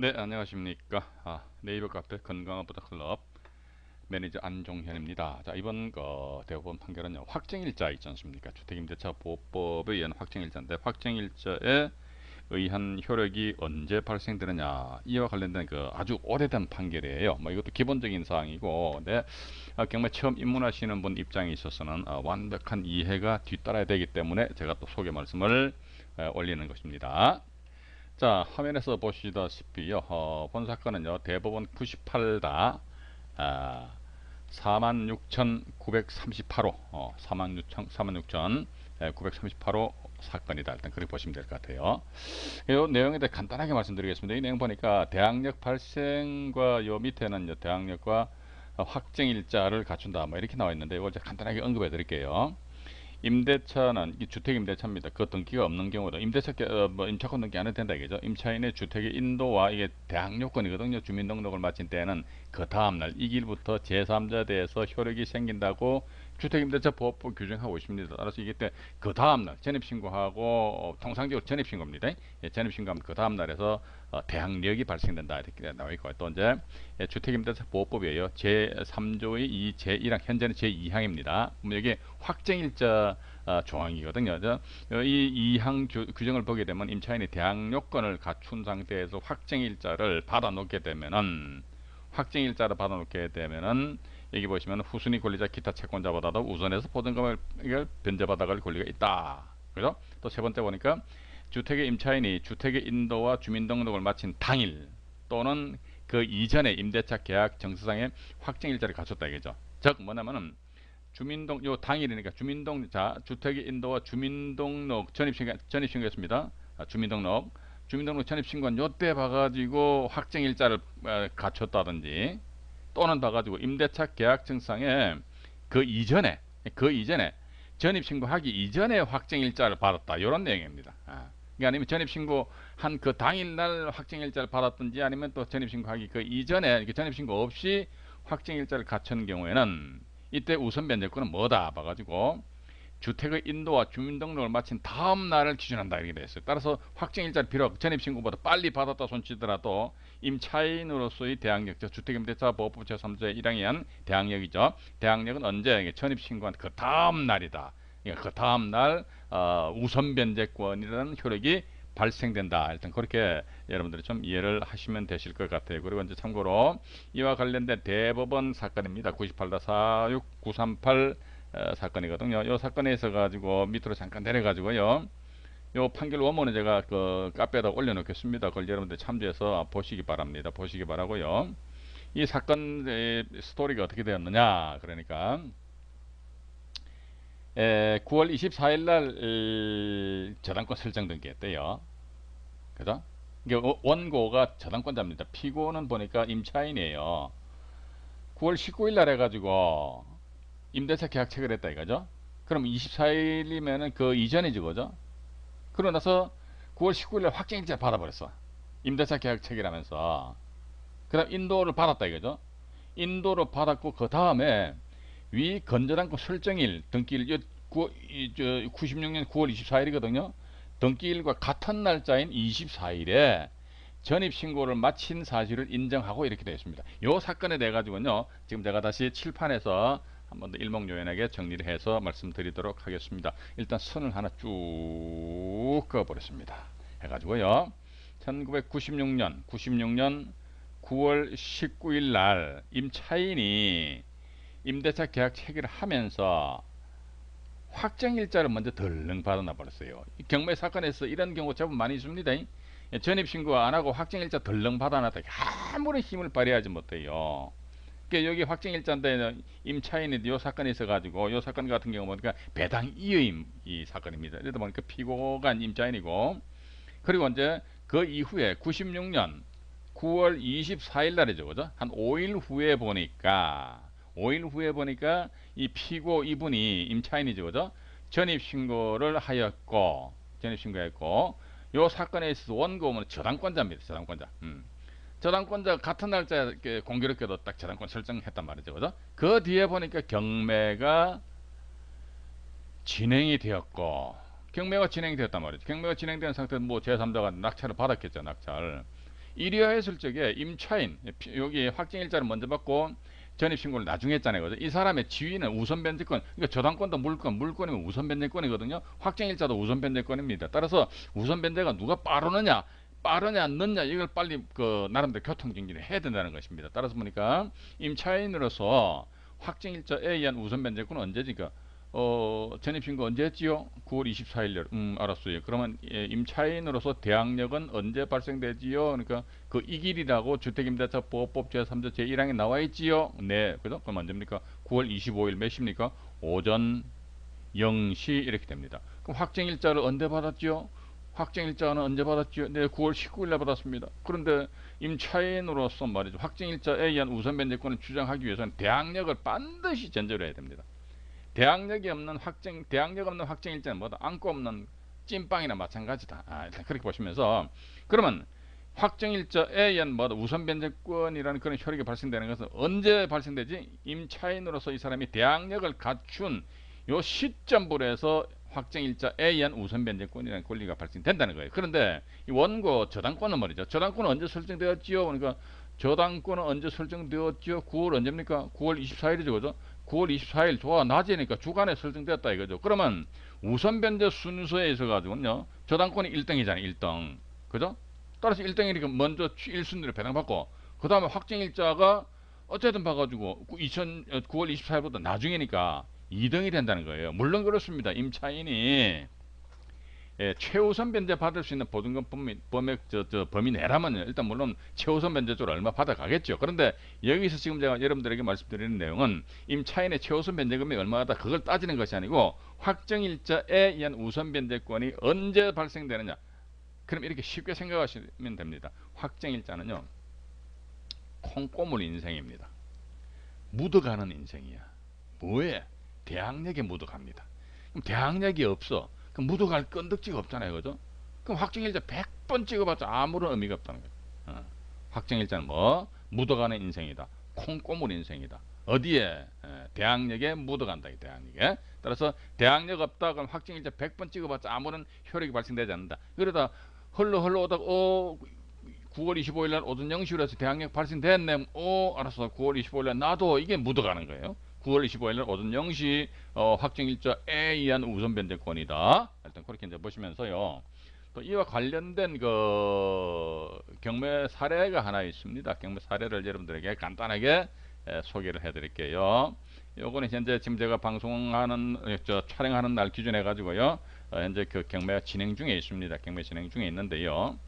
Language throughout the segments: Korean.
네, 안녕하십니까. 아, 네이버 카페 건강한 부탁클럽 매니저 안종현입니다. 자, 이번 그 대법원 판결은요, 확정일자 있지 않습니까? 주택임대차 보호법에 의한 확정일자인데, 확정일자에 의한 효력이 언제 발생되느냐, 이와 관련된 그 아주 오래된 판결이에요. 뭐 이것도 기본적인 사항이고, 네, 아, 경매 처음 입문하시는 분 입장에 있어서는 아, 완벽한 이해가 뒤따라야 되기 때문에 제가 또 소개 말씀을 에, 올리는 것입니다. 자 화면에서 보시다시피요 어, 본 사건은요 대법원 98다 아, 46,938호 어, 46,938호 사건이다. 일단 그렇게 보시면 될 것 같아요. 이 내용에 대해 간단하게 말씀드리겠습니다. 이 내용 보니까 대항력 발생과 요 밑에는 대항력과 확정일자를 갖춘다. 뭐 이렇게 나와 있는데 이걸 간단하게 언급해 드릴게요 임대차는 주택 임대차입니다. 그 등기가 없는 경우도 임대차 어, 뭐 임차권 등기 안 해도 된다 이거죠. 임차인의 주택의 인도와 이게 대항 요건이거든요. 주민등록을 마친 때는 그 다음 날 이 길부터 제3자 대해서 효력이 생긴다고 주택임대차 보호법 규정하고 있습니다. 따라서 이게 그 다음 날 전입신고하고 어, 통상적으로 전입신고입니다. 예, 전입신고하면 그 다음 날에서 어, 대항력이 발생된다 이렇게 나와 있고 또 이제 예, 주택임대차 보호법이에요. 제 3조의 이 제1항 현재는 제 2항입니다. 이게 확정일자 어, 조항이거든요. 이 2항 규정을 보게 되면 임차인이 대항 요건을 갖춘 상태에서 확정일자를 받아놓게 되면은 확정일자를 받아놓게 되면은 여기 보시면 후순위 권리자 기타 채권자보다도 우선해서 보증금을 변제받아갈 권리가 있다. 그죠? 또세 번째 보니까 주택의 임차인이 주택의 인도와 주민등록을 마친 당일 또는 그 이전에 임대차 계약 정서상의 확정일자를 갖췄다 이거죠. 즉 뭐냐면은 주민등 요 당일이니까 주민등 자 주택의 인도와 주민등록 전입신고 전입신고했습니다. 아, 주민등록 주민등록 전입신고한 요때 봐가지고 확정일자를 어, 갖췄다든지 또는 봐가지고 임대차 계약증상에 그 이전에 그 이전에 전입신고하기 이전에 확정일자를 받았다 이런 내용입니다. 아. 그러니까 아니면 전입신고 한 그 당일날 확정일자를 받았든지 아니면 또 전입신고하기 그 이전에 전입신고 없이 확정일자를 갖춘 경우에는 이때 우선 변제권은 뭐다 봐가지고 주택의 인도와 주민등록을 마친 다음 날을 기준한다 이렇게 되어 있어요. 따라서 확정일자를 비록 전입신고보다 빨리 받았다 손치더라도 임차인으로서의 대항력, 주택임대차 보호법 제3조의 1항에 대항력이죠. 대항력은 언제 전입신고한 그 다음 날이다. 그러니까 그 다음 날 어, 우선 변제권이라는 효력이 발생된다. 일단 그렇게 여러분들이 좀 이해를 하시면 되실 것 같아요. 그리고 이제 참고로 이와 관련된 대법원 사건입니다. 98-46938 어, 사건이거든요. 이 사건에 있어 가지고 밑으로 잠깐 내려 가지고요. 요 판결 원문을 제가 그 카페에다 올려놓겠습니다. 그걸 여러분들 참조해서 보시기 바랍니다. 보시기 바라고요. 이 사건의 스토리가 어떻게 되었느냐 그러니까 에, 9월 24일 날 저당권 설정 등기했대요. 그죠? 이게 원고가 저당권자입니다. 피고는 보니까 임차인이에요. 9월 19일 날 해가지고 임대차 계약 체결 했다 이거죠. 그럼 24일이면은 그 이전이지 그죠? 그러고 나서 9월 19일에 확정일자 받아버렸어. 임대차 계약 체결하면서. 그 다음 인도를 받았다 이거죠. 인도를 받았고 그 다음에 위 건전한권 설정일 등기일 96년 9월 24일이거든요. 등기일과 같은 날짜인 24일에 전입 신고를 마친 사실을 인정하고 이렇게 되어 있습니다. 이 사건에 대해 가지고는요. 지금 제가 다시 칠판에서 한 번 더 일목요연하게 정리를 해서 말씀드리도록 하겠습니다. 일단 선을 하나 쭉 그어버렸습니다. 해가지고요. 1996년 96년 9월 19일 날 임차인이 임대차 계약 체결을 하면서 확정일자를 먼저 덜렁 받아놔 버렸어요. 경매 사건에서 이런 경우 제법 많이 있습니다. 전입신고 안 하고 확정일자 덜렁 받아놨다. 아무런 힘을 발휘하지 못해요. 그러니까 여기 확정일자인데 임차인이 이 사건이 있어가지고 이 사건 같은 경우 보니까 배당 이의 이 사건입니다. 이러다 보니까 피고가 임차인이고 그리고 이제 그 이후에 96년 9월 24일 날이죠. 그죠? 한 5일 후에 보니까 5일 후에 보니까 이 피고 이분이 임차인이죠. 그죠? 전입신고를 하였고 전입신고했고 요 사건에 있어서 원고는 저당권자입니다. 저당권자. 음. 저당권자 같은 날짜에 공교롭게도 딱 저당권 설정했단 말이죠. 그죠? 그 뒤에 보니까 경매가 진행이 되었고 경매가 진행되었단 말이죠. 경매가 진행된 상태에서 뭐 제3자가 낙찰을 받았겠죠. 낙찰. 1위하였을 적에 임차인 피- 여기 확정일자를 먼저 받고 전입신고를 나중에 했잖아요. 그죠? 이 사람의 지위는 우선 변제권, 그러니까 저당권도 물권, 물권이면 우선 변제권이거든요. 확정일자도 우선 변제권입니다. 따라서 우선 변제가 누가 빠르느냐, 빠르냐, 늦냐, 이걸 빨리 그 나름대로 교통정리를 해야 된다는 것입니다. 따라서 보니까 임차인으로서 확정일자에 의한 우선 변제권은 언제니까 어, 전입신고 언제 했지요? 9월 24일, 음, 알았어요. 그러면 예, 임차인으로서 대항력은 언제 발생되지요? 그러니까 그 이 길이라고 주택임대차 보호법 제3조 제1항에 나와 있지요? 네, 그죠? 그럼 언제입니까? 9월 25일 몇 시입니까? 오전 0시 이렇게 됩니다. 그럼 확정일자를 언제 받았지요? 확정일자는 언제 받았지요? 네, 9월 19일 날 받았습니다. 그런데 임차인으로서 말이죠. 확정일자에 의한 우선 변제권을 주장하기 위해서는 대항력을 반드시 전제로 해야 됩니다. 대항력이 없는 확정 대항력 없는 확정일자는 뭐다? 안고 없는 찐빵이나 마찬가지다. 아, 일단 그렇게 보시면서 그러면 확정일자에 의한 뭐다? 우선 변제권이라는 그런 효력이 발생되는 것은 언제 발생되지? 임차인으로서 이 사람이 대항력을 갖춘 요 시점부에서 확정일자에 의한 우선 변제권이라는 권리가 발생된다는 거예요. 그런데 이 원고 저당권은 말이죠. 저당권은 언제 설정되었지요? 그러니까 저당권은 언제 설정되었지요? 9월 언제입니까? 9월 24일이죠, 그죠? 9월 24일 좋아 낮이니까 주간에 설정되었다 이거죠. 그러면 우선 변제 순서에 있어 가지고는요. 저당권이 1등이잖아요. 1등. 그죠? 따라서 1등이니까 먼저 1순위를 배당받고 그 다음에 확정일자가 어쨌든 봐가지고 2000, 9월 24일보다 나중이니까 2등이 된다는 거예요. 물론 그렇습니다. 임차인이 예, 최우선 변제 받을 수 있는 보증금 범위, 저, 저 범위 내라면요. 일단 물론 최우선 변제 쪽으로 얼마 받아가겠죠. 그런데 여기서 지금 제가 여러분들에게 말씀드리는 내용은 임차인의 최우선 변제금이 얼마다 그걸 따지는 것이 아니고 확정일자에 의한 우선 변제권이 언제 발생되느냐. 그럼 이렇게 쉽게 생각하시면 됩니다. 확정일자는요. 콩고물 인생입니다. 묻어가는 인생이야. 뭐에? 대항력에 묻어갑니다. 그럼 대항력이 없어. 그럼 묻어갈 건덕지가 없잖아요. 그죠? 그럼 확정일자 100번 찍어봤자 아무런 의미가 없다는 거예요. 어. 확정일자는 뭐? 묻어가는 인생이다. 콩고물 인생이다. 어디에? 에, 대항력에 묻어간다. 이 대항력에. 따라서 대항력 없다. 그럼 확정일자 100번 찍어봤자 아무런 효력이 발생되지 않는다. 그러다 흘러 흘러 오다가 어 9월 25일 날 오전 0시로 해서 대항력 발생됐네. 어 알았어. 9월 25일 날 나도 이게 묻어가는 거예요. 9월 25일 날 오전 0시 어, 확정일자에 의한 우선 변제권이다. 일단 그렇게 이제 보시면서요. 또 이와 관련된 그 경매 사례가 하나 있습니다. 경매 사례를 여러분들에게 간단하게 에, 소개를 해드릴게요. 요거는 현재 지금 제가 방송하는 에, 저 촬영하는 날 기준해 가지고요. 어, 현재 그 경매가 진행 중에 있습니다. 경매 진행 중에 있는데요.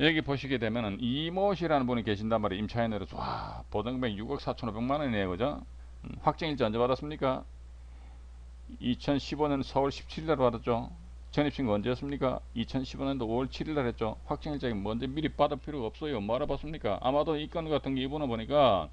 여기 보시게 되면은 이모씨라는 분이 계신단 말이에요. 임차인으로 와 보증금액 6억 4천 5백만 원이네요. 그죠? 음, 확정일자 언제 받았습니까? 2015년 4월 17일 날 받았죠. 전입신고 언제였습니까? 2015년도 5월 7일 날 했죠. 확정일자가 먼저 미리 받을 필요가 없어요. 뭐 알아봤습니까? 아마도 이 건 같은 게 이번에 보니까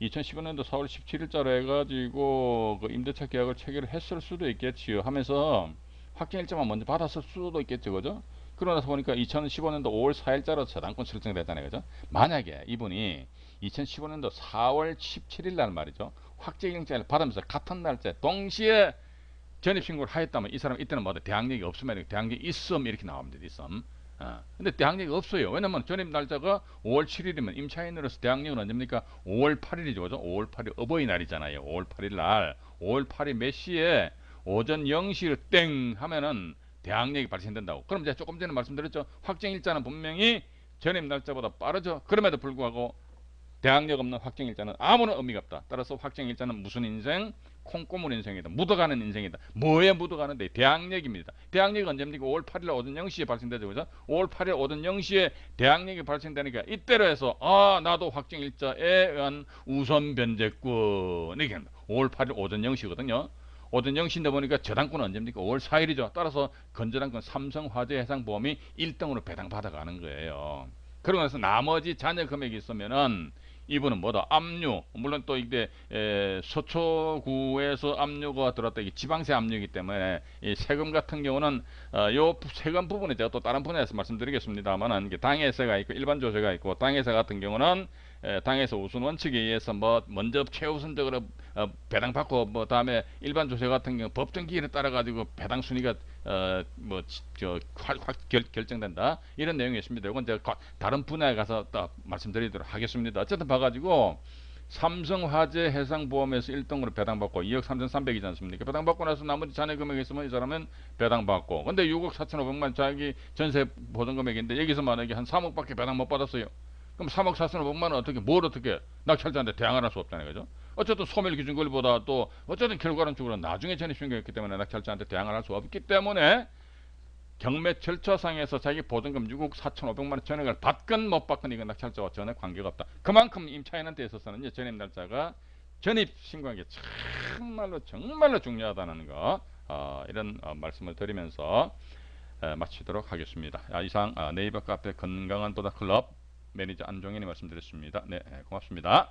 2015년도 4월 17일자로 해가지고 그 임대차 계약을 체결을 했을 수도 있겠지요. 하면서 확정일자만 먼저 받았을 수도 있겠죠. 그죠? 그러나서 보니까 2015년도 5월 4일자로 저당권 설정됐잖아요. 그죠? 만약에 이분이 2015년도 4월 17일 날 말이죠. 확정일자를 받으면서 같은 날짜 동시에 전입신고를 하였다면 이 사람 이때는 뭐다 대항력이 없으면 대항력이 있음 이렇게 나옵니다. 있음. 어. 근데 대항력이 없어요. 왜냐면 전입 날짜가 5월 7일이면 임차인으로서 대항력은 언제입니까? 5월 8일이죠. 그죠? 5월 8일 어버이날이잖아요. 5월 8일 날 5월 8일 몇 시에 오전 0시를 땡 하면은 대항력이 발생된다고. 그럼 제가 조금 전에 말씀드렸죠. 확정일자는 분명히 전입 날짜보다 빠르죠. 그럼에도 불구하고 대항력 없는 확정일자는 아무런 의미가 없다. 따라서 확정일자는 무슨 인생? 콩고물 인생이다. 묻어가는 인생이다. 뭐에 묻어가는데? 대항력입니다. 대항력이 언제입니까? 5월 8일 오전 0시에 발생되죠. 그죠? 5월 8일 오전 0시에 대항력이 발생되니까 이때로 해서 아 나도 확정일자에 의한 우선 변제권 이게 5월 8일 오전 0시거든요. 오전 0시인데 보니까 저당권은 언제입니까? 5월 4일이죠. 따라서 건저당권 삼성화재 해상보험이 1등으로 배당받아가는 거예요. 그러고 나서 나머지 잔여 금액이 있으면은 이분은 뭐다? 압류. 물론 또 에, 서초구에서 압류가 들었다. 이게 지방세 압류이기 때문에 이 세금 같은 경우는 어, 요 부- 세금 부분에 제가 또 다른 분야에서 말씀드리겠습니다만은 당해세가 있고 일반 조세가 있고 당해세 같은 경우는 에, 당에서 우선 원칙에 의해서 뭐 먼저 최우선적으로 어, 배당 받고 뭐 다음에 일반 조세 같은 경우 법정 기일에 따라 가지고 배당 순위가 어 뭐저 결정된다 이런 내용이 있습니다. 이건 거- 다른 분야에 가서 또 말씀드리도록 하겠습니다. 어쨌든 봐가지고 삼성화재 해상보험에서 1등으로 배당받고 2억 3,300이지 않습니까? 배당받고 나서 나머지 잔해 금액이 있으면 이 사람은 배당받고 근데 6억 4,500만 자기 전세 보전 금액인데 여기서 만약에 한 3억밖에 배당 못 받았어요. 그럼 3억 4,500만 원 어떻게 뭘 어떻게 낙찰자한테 대항을 할수 없잖아요. 그죠? 어쨌든 소멸 기준권보다 또 어쨌든 결과론적으로 나중에 전입 신고했기 때문에 낙찰자한테 대항을 할 수 없기 때문에 경매 절차상에서 자기 보증금 6억 4,500만 원 전액을 받건 못 받건 이건 낙찰자와 전혀 관계가 없다. 그만큼 임차인한테 있어서는 전입 날짜가 전입 신고하는 게 정말로 정말로 중요하다는 거 어, 이런 어, 말씀을 드리면서 에, 마치도록 하겠습니다. 아, 이상 아, 네이버 카페 건강한 보다 클럽 매니저 안종현이 말씀드렸습니다. 네, 에, 고맙습니다.